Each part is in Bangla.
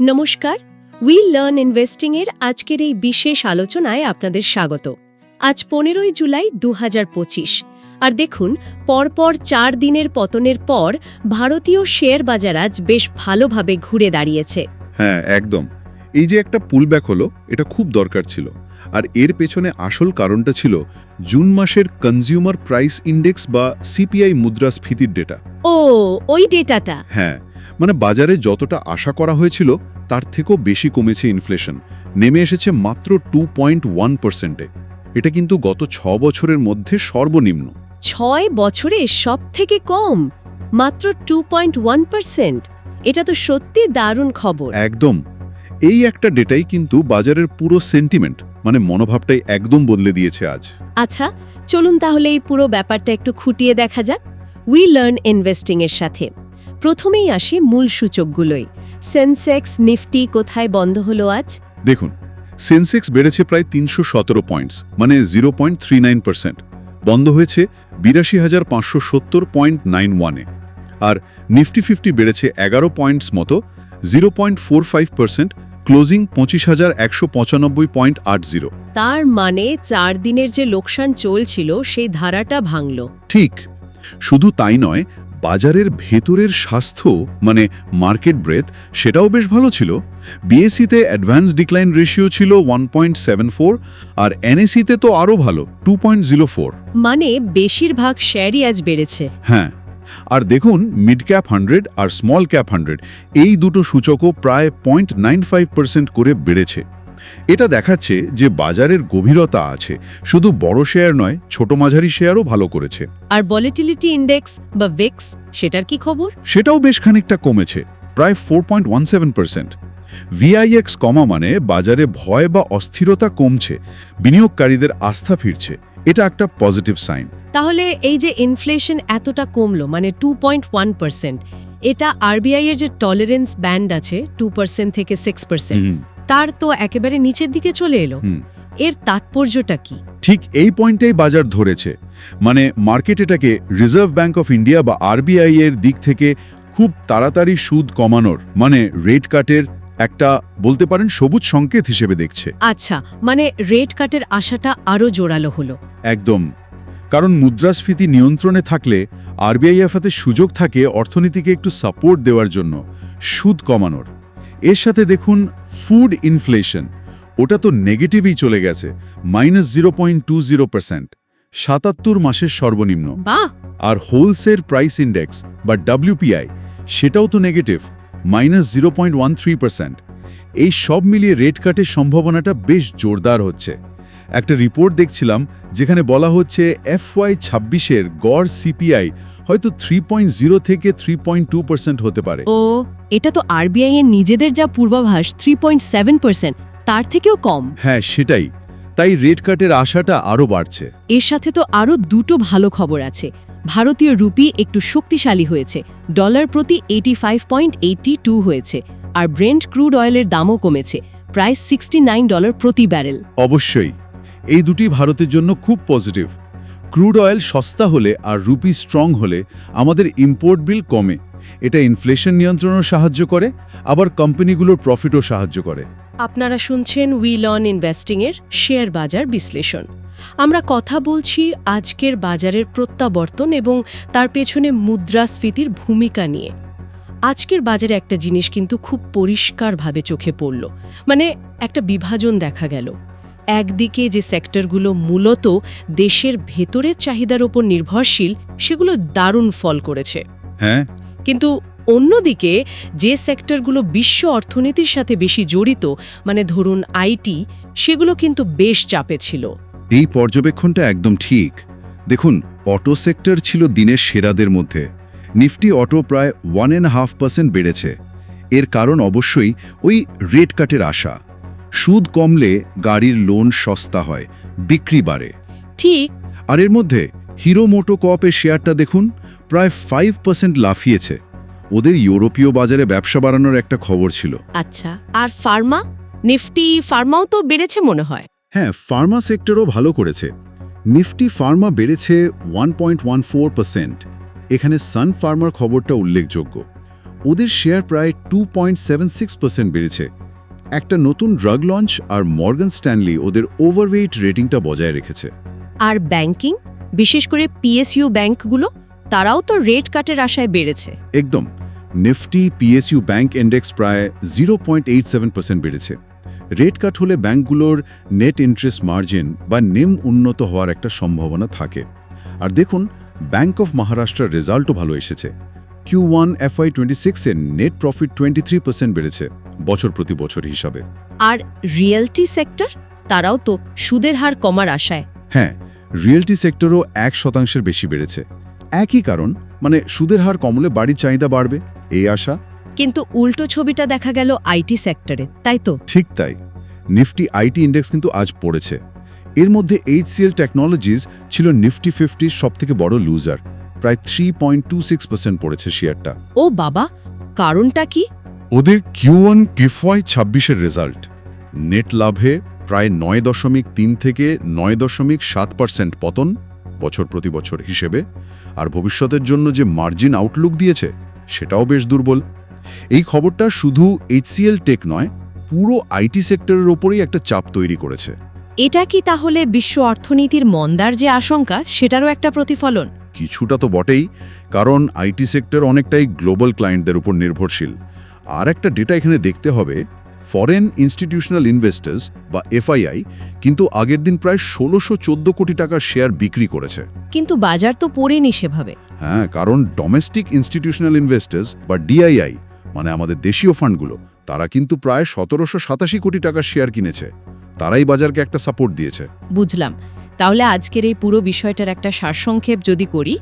নমস্কার উই লার্ন ইনভেস্টিং এর আজকের এই বিশেষ আলোচনায় আপনাদের স্বাগত। আজ পনেরোই জুলাই দুহাজার পঁচিশ। আর দেখুন পরপর চার দিনের পতনের পর ভারতীয় শেয়ার বাজার আজ বেশ ভালোভাবে ঘুরে দাঁড়িয়েছে। হ্যাঁ একদম। এই যে একটা পুলব্যাক হলো এটা খুব দরকার ছিল। আর এর পেছনে আসল কারণটা ছিল জুন মাসের কনজিউমার প্রাইস ইন্ডেক্স বা সিপিআই মুদ্রাস্ফীতির ডেটা ও ওই ডেটাটা হ্যাঁ মানে বাজারে যতটা আশা করা হয়েছিল তার থেকেও বেশি কমেছে ইনফ্লেশন নেমে এসেছে মাত্র টু পয়েন্ট ওয়ান পার্সেন্টে এটা কিন্তু গত ছ বছরের মধ্যে সর্বনিম্ন। ছয় বছরে সব থেকে কম মাত্র টু পয়েন্ট ওয়ান পার্সেন্ট এটা তো সত্যি দারুণ খবর। একদম। এই একটা ডেটাই কিন্তু বাজারের পুরো সেন্টিমেন্ট মানে মনোভাবটাই একদম বদলে দিয়েছে আজ। আচ্ছা চলুন তাহলে এই পুরো ব্যাপারটা একটু খুঁটিয়ে দেখা যাক। উই লার্ন ইনভেস্টিং এর সাথে। প্রথমেই আসি মূল সূচকগুলোই। সেন্সেক্স নিফটি কোথায় বন্ধ হলো আজ? দেখুন সেন্সেক্স বেড়েছে প্রায় তিনশো সতেরো পয়েন্টস মানে zero point three nine percent বন্ধ হয়েছে বিরাশি হাজার পাঁচশো সত্তর পয়েন্ট নাইন ওয়ানে আর নিফটি ফিফটি বেড়েছে এগারো পয়েন্টস মতো zero point four five percent closing পঁচিশ হাজার একশো পঁচানব্বই পয়েন্ট আট জিরো তার মানে চার দিনের যে লোকসান চলছিল সেই ধারাটা ভাঙল। ঠিক শুধু তাই নয় বাজারের ভেতরের স্বাস্থ্য মানে মার্কেট ব্রেথ সেটাও বেশ ভালো ছিল। বিএসসিতে অ্যাডভান্স ডিক্লাইন রেশিও ছিল ওয়ান পয়েন্ট সেভেন ফোর আর এনএসিতে তো আরও ভালো টু পয়েন্ট জিরো ফোর মানে বেশিরভাগ শেয়ারই আজ বেড়েছে। হ্যাঁ আর দেখুন মিড ক্যাপ হান্ড্রেড আর স্মল ক্যাপ হান্ড্রেড এই দুটো সূচকও প্রায় পয়েন্ট নাইন ফাইভ পার্সেন্ট করে বেড়েছে। এটা দেখাচ্ছে যে বাজারের গভীরতা আছে। শুধু বড় শেয়ার নয় ছোট মাঝারি শেয়ারও ভালো করেছে। আর ভলিটিলিটি ইন্ডেক্স বা ভিক্স সেটার কি খবর? সেটাও বেশ খানিকটা কমেছে প্রায় four point one seven percent VIX কমা মানে বাজারে ভয় বা অস্থিরতা কমছে বিনিয়োগকারীদের আস্থা ফিরছে। এটা একটা পজিটিভ সাইন তাহলে এই যে ইনফ্লেশন এতটা কমলো মানে টু এটা আরবিআই এর যে টলারেন্স ব্যান্ড আছে টু থেকে সিক্স পার্সেন্ট তার তো একেবারে নিচের দিকে চলে এলো। এর তাৎপর্যটা কি? ঠিক এই পয়েন্টেই বাজার ধরেছে। মানে মার্কেট এটাকে রিজার্ভ ব্যাঙ্ক অফ ইন্ডিয়া বা আরবিআই এর দিক থেকে খুব তাড়াতাড়ি সুদ কমানোর মানে রেট কাটের একটা বলতে পারেন সবুজ সংকেত হিসেবে দেখছে। আচ্ছা মানে রেট কাটের আশাটা আরও জোরালো হলো। একদম। কারণ মুদ্রাস্ফীতি নিয়ন্ত্রণে থাকলে আরবিআইএফ হাতে সুযোগ থাকে অর্থনীতিকে একটু সাপোর্ট দেওয়ার জন্য সুদ কমানোর। এর সাথে দেখুন ফুড ইনফ্লেশন ওটা তো নেগেটিভই চলে গেছে minus zero point two zero percent সাতাত্তর মাসের সর্বনিম্ন। আর হোলসেল প্রাইস ইন্ডেক্স বা ডাব্লিউপিআই সেটাও তো negative minus zero point one three percent এই সব মিলিয়ে রেট কাটের সম্ভাবনাটা বেশ জোরদার হচ্ছে। একটা রিপোর্ট দেখছিলাম যেখানে বলা হচ্ছে এফওয়াই ছাব্বিশের গড় সিপিআই হয়তো থ্রি পয়েন্ট জিরো থেকে থ্রি পয়েন্ট টু পার্সেন্ট হতে পারে। এটা তো আরবিআই এর নিজেদের যা পূর্বাভাস থ্রি পয়েন্ট সেভেন পার্সেন্ট তার থেকেও কম। হ্যাঁ সেটাই। তাই রেড কাটের আশাটা আরও বাড়ছে। এর সাথে তো আরও দুটো ভালো খবর আছে। ভারতীয় রুপি একটু শক্তিশালী হয়েছে। ডলার প্রতি এইটি হয়েছে। আর ব্রেন্ট ক্রুড অয়েলের দামও কমেছে। প্রায় সিক্সটি নাইন ডলার প্রতি ব্যারেল অবশ্যই। এই দুটি ভারতের জন্য খুব পজিটিভ ক্রুড অয়েল সস্তা হলে আর রুপি স্ট্রং হলে আমাদের ইম্পোর্ট বিল কমে। এটা ইনফ্লেশন নিয়ন্ত্রণও সাহায্য করে আবার কোম্পানিগুলোর প্রফিটও সাহায্য করে। আপনারা শুনছেন উইল অন ইনভেস্টিং এর শেয়ার বাজার বিশ্লেষণ। আমরা কথা বলছি আজকের বাজারের প্রত্যাবর্তন এবং তার পেছনে মুদ্রাস্ফীতির ভূমিকা নিয়ে। আজকের বাজারে একটা জিনিস কিন্তু খুব পরিষ্কারভাবে চোখে পড়ল। মানে একটা বিভাজন দেখা গেল। একদিকে যে সেক্টরগুলো মূলত দেশের ভেতরের চাহিদার ওপর নির্ভরশীল সেগুলো দারুণ ফল করেছে। হ্যাঁ? কিন্তু অন্যদিকে যে সেক্টরগুলো বিশ্ব অর্থনীতির সাথে বেশি জড়িত মানে ধরুন আইটি সেগুলো কিন্তু বেশ চাপে ছিল। এই পর্যবেক্ষণটা একদম ঠিক। দেখুন অটো সেক্টর ছিল দিনের সেরাদের মধ্যে। নিফটি অটো প্রায় ওয়ান অ্যান্ড হাফ পার্সেন্ট বেড়েছে। এর কারণ অবশ্যই ওই রেট কাটের আশা। সুদ কমলে গাড়ির লোন সস্তা হয় বিক্রি বাড়ে। ঠিক। আর এর মধ্যে হিরো মোটো কপের শেয়ারটা দেখুন প্রায় ফাইভ পার্সেন্ট লাফিয়েছে। ওদের ইউরোপীয় বাজারে ব্যবসা বাড়ানোর একটা খবর ছিল। আচ্ছা আর ফার্মা? নিফটি ফার্মাও তো বেড়েছে মনে হয়। হ্যাঁ ফার্মা সেক্টরও ভালো করেছে। নিফটি ফার্মা বেড়েছে one point one four percent এখানে সান ফার্মার খবরটা উল্লেখযোগ্য। ওদের শেয়ার প্রায় two point seven six percent বেড়েছে। একটা নতুন ড্রাগ লঞ্চ আর মর্গান স্ট্যানলি ওদের ওভারওয়েট রেটিংটা বজায় রেখেছে। আর ব্যাংকিং? বিশেষ করে পিএসইউ ব্যাংকগুলো তারাও তো রেট কাটের আশায় বেড়েছে। একদম। নিফটি পিএসইউ ব্যাংক ইন্ডেক্স প্রায় জিরো বেড়েছে। রেট কাট হলে ব্যাংকগুলোর নেট ইন্টারেস্ট মার্জিন বা নেম উন্নত হওয়ার একটা সম্ভাবনা থাকে। আর দেখুন ব্যাংক অফ মহারাষ্ট্রের রেজাল্টও ভালো এসেছে। কিউ ওয়ান এফআই টোয়েন্টি সিক্সের net profit twenty three percent বেড়েছে বছর প্রতি বছর হিসাবে। আর রিয়েলটি সেক্টর তারাও তো সুদের হার কমার আশায়। হ্যাঁ রিয়েলটি সেক্টরও এক শতাংশের বেশি বেড়েছে। একই কারণ মানে সুদের হার কমলে বাড়ির চাহিদা বাড়বে এই আশা। কিন্তু উল্টো ছবিটা দেখা গেল আইটি সেক্টরে তাই তো? ঠিক তাই। নিফটি আইটি ইন্ডেক্স কিন্তু আজ পড়েছে। এর মধ্যে এইচসিএল টেকনোলজিস ছিল নিফটি ফিফটির সবথেকে বড় লুজার। প্রায় three point two six percent পড়েছে শেয়ারটা। ও বাবা কারণটা কি? ওদের কিউ ওয়ান কিফওয়াই ছাব্বিশের রেজাল্ট। নেট লাভে প্রায় নয় দশমিক তিন থেকে নয় দশমিক সাত পার্সেন্ট পতন বছর প্রতি বছর হিসেবে আর ভবিষ্যতের জন্য যে মার্জিন আউটলুক দিয়েছে সেটাও বেশ দুর্বল। এই খবরটা শুধু এইচসিএল টেক নয় পুরো আইটি সেক্টরের ওপরেই একটা চাপ তৈরি করেছে। এটা কি তাহলে বিশ্ব অর্থনীতির মন্দার যে আশঙ্কা সেটারও একটা প্রতিফলন? কিছুটা তো বটেই কারণ আইটি সেক্টর অনেকটাই গ্লোবাল ক্লায়েন্টদের উপর নির্ভরশীল। আর একটা ডেটা এখানে দেখতে হবে ফরেন ইনস্টিটিউশনাল ইনভেস্টার্স বা এফআইআই কিন্তু আগের দিন প্রায় ষোলোশো কোটি টাকার শেয়ার বিক্রি করেছে। কিন্তু বাজার তো পড়েনি সেভাবে। হ্যাঁ কারণ ডোমেস্টিক ইনস্টিটিউশনাল ইনভেস্টার্স বা ডিআইআই মানে আমাদের দেশীয় ফান্ডগুলো তারা কিন্তু প্রায় সতেরোশো সাতাশি কোটি টাকার শেয়ার কিনেছে। তারাই বাজারকে একটা সাপোর্ট দিয়েছে। বুঝলাম। তাহলে আজকের এই পুরো বিষয়টার একটা সারসংক্ষেপ যদি করি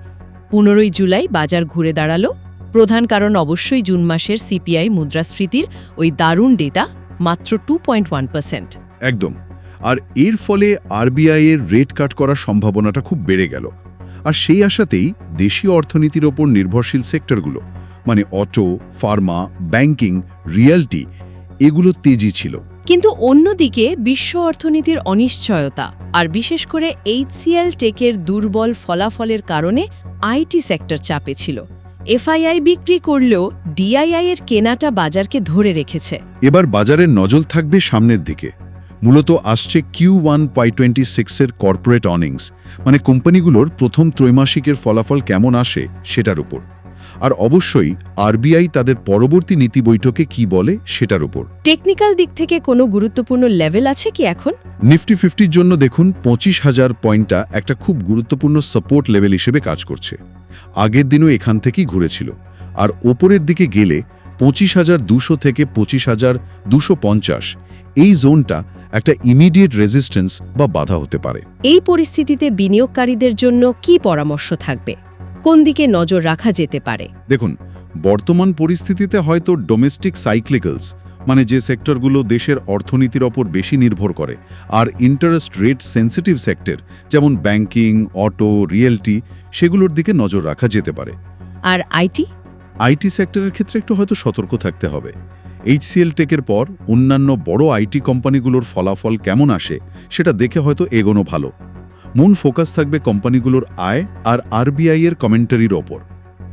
পনেরোই জুলাই বাজার ঘুরে দাঁড়াল। প্রধান কারণ অবশ্যই জুন মাসের সিপিআই মুদ্রাস্ফীতির ওই দারুণ ডেটা মাত্র টু পয়েন্ট ওয়ান পার্সেন্ট একদম। আর এর ফলে আরবিআই এর রেট কাট করার সম্ভাবনাটা খুব বেড়ে গেল। আর সেই আশাতেই দেশীয় অর্থনীতির ওপর নির্ভরশীল সেক্টরগুলো মানে অটো ফার্মা ব্যাংকিং রিয়েলটি এগুলো তেজি ছিল। কিন্তু অন্যদিকে বিশ্ব অর্থনীতির অনিশ্চয়তা আর বিশেষ করে এইচসিএল টেকের দুর্বল ফলাফলের কারণে আইটি সেক্টর চাপে ছিল। এফআইআই বিক্রি করলেও ডিআইআই এর কেনাটা বাজারকে ধরে রেখেছে। এবার বাজারের নজল থাকবে সামনের দিকে। মূলত আসছে কিউ ওয়ান পাই টোয়েন্টি সিক্সের কর্পোরেট অর্নিংস মানে কোম্পানিগুলোর প্রথম ত্রৈমাসিকের ফলাফল কেমন আসে সেটার উপর। আর অবশ্যই আরবিআই তাদের পরবর্তী নীতি বৈঠকে কি বলে সেটার উপর। টেকনিক্যাল দিক থেকে কোনো গুরুত্বপূর্ণ লেভেল আছে কি এখন? নিফটি ফিফটির জন্য দেখুন পঁচিশ হাজার পয়েন্টটা একটা খুব গুরুত্বপূর্ণ সাপোর্ট লেভেল হিসেবে কাজ করছে। আগের দিনও এখান থেকেই ঘুরেছিল। আর ওপরের দিকে গেলে পঁচিশ হাজার দুশো থেকে পঁচিশ হাজার দুশো পঞ্চাশ এই জোনটা একটা ইমিডিয়েট রেজিস্ট্যান্স বা বাধা হতে পারে। এই পরিস্থিতিতে বিনিয়োগকারীদের জন্য কি পরামর্শ থাকবে? কোন দিকে নজর রাখা যেতে পারে? দেখুন বর্তমান পরিস্থিতিতে হয়তো ডোমেস্টিক সাইক্লিক্যালস মানে যে সেক্টরগুলো দেশের অর্থনীতির ওপর বেশি নির্ভর করে আর ইন্টারেস্ট রেট সেন্সিটিভ সেক্টর যেমন ব্যাংকিং অটো রিয়েলটি সেগুলোর দিকে নজর রাখা যেতে পারে। আর আইটি আইটি সেক্টরের ক্ষেত্রে একটু হয়তো সতর্ক থাকতে হবে। এইচসিএল টেকের পর অন্যান্য বড় আইটি কোম্পানিগুলোর ফলাফল কেমন আসে সেটা দেখে হয়তো এগোনো ভালো। মূল ফোকাস থাকবে কোম্পানিগুলোর আয় আর আরবিআই এর কমেন্টারির ওপর।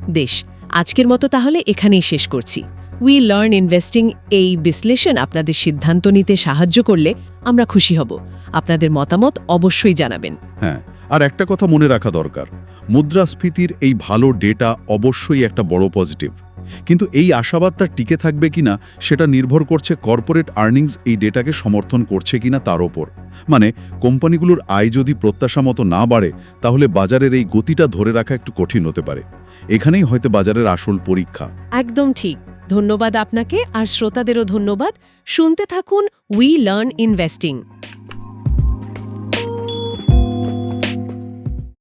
দেশ আজকের মতো তাহলে এখানেই শেষ করছি। উই লার্ন ইনভেস্টিং এই বিশ্লেষণ আপনাদের সিদ্ধান্ত নিতে সাহায্য করলে আমরা খুশি হব। আপনাদের মতামত অবশ্যই জানাবেন। হ্যাঁ আর একটা কথা মনে রাখা দরকার। মুদ্রাস্ফীতির এই ভালো ডেটা অবশ্যই একটা বড় পজিটিভ কিন্তু এই আশাবাদটা টিকে থাকবে কিনা সেটা নির্ভর করছে কর্পোরেট আর্নিংস এই ডেটাকে সমর্থন করছে কিনা তার ওপর। মানে কোম্পানিগুলোর আয় যদি প্রত্যাশা মতো না বাড়ে, তাহলে বাজারের এই গতিটা ধরে রাখা একটু কঠিন হতে পারে। এখানেই হয়তো বাজারের আসল পরীক্ষা। একদম ঠিক। ধন্যবাদ আপনাকে, আর শ্রোতাদেরও ধন্যবাদ। শুনতে থাকুন উই লার্ন ইনভেস্টিং